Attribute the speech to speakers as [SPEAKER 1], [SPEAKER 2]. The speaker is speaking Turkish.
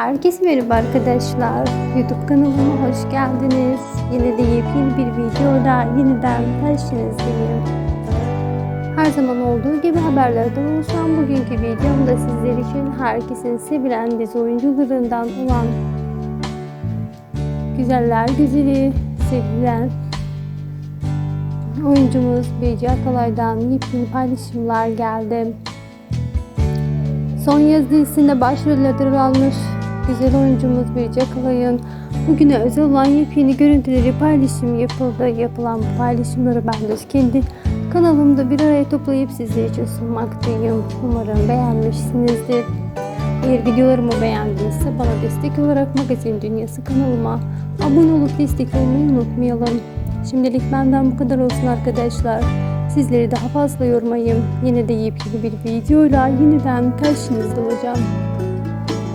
[SPEAKER 1] Herkese merhaba arkadaşlar. YouTube kanalıma hoş geldiniz. Yine de yepyeni bir videoda yeniden karşınızdayım. Her zaman olduğu gibi haberlerden oluşan bugünkü videomda sizler için herkesin sevilen dizi oyuncularından olan Güzeller Güzeli, sevilen oyuncumuz Beyci Akalay'dan yepyeni paylaşımlar geldi. Son yaz dizisinde başrollerde rol almış güzel oyuncumuz Birce Akalay'ın bugüne özel olan yepyeni görüntüleri paylaşım yapıldı. Yapılan bu paylaşımları ben de kendi kanalımda bir araya toplayıp sizler için sunmaktayım. Umarım beğenmişsinizdir. Eğer videolarımı beğendiyse bana destek olarak Magazin Dünyası kanalıma abone olup destek olmayı unutmayalım. Şimdilik benden bu kadar olsun arkadaşlar. Sizleri daha fazla yormayayım. Yine de yepyeni bir videoyla yeniden karşınızda olacağım.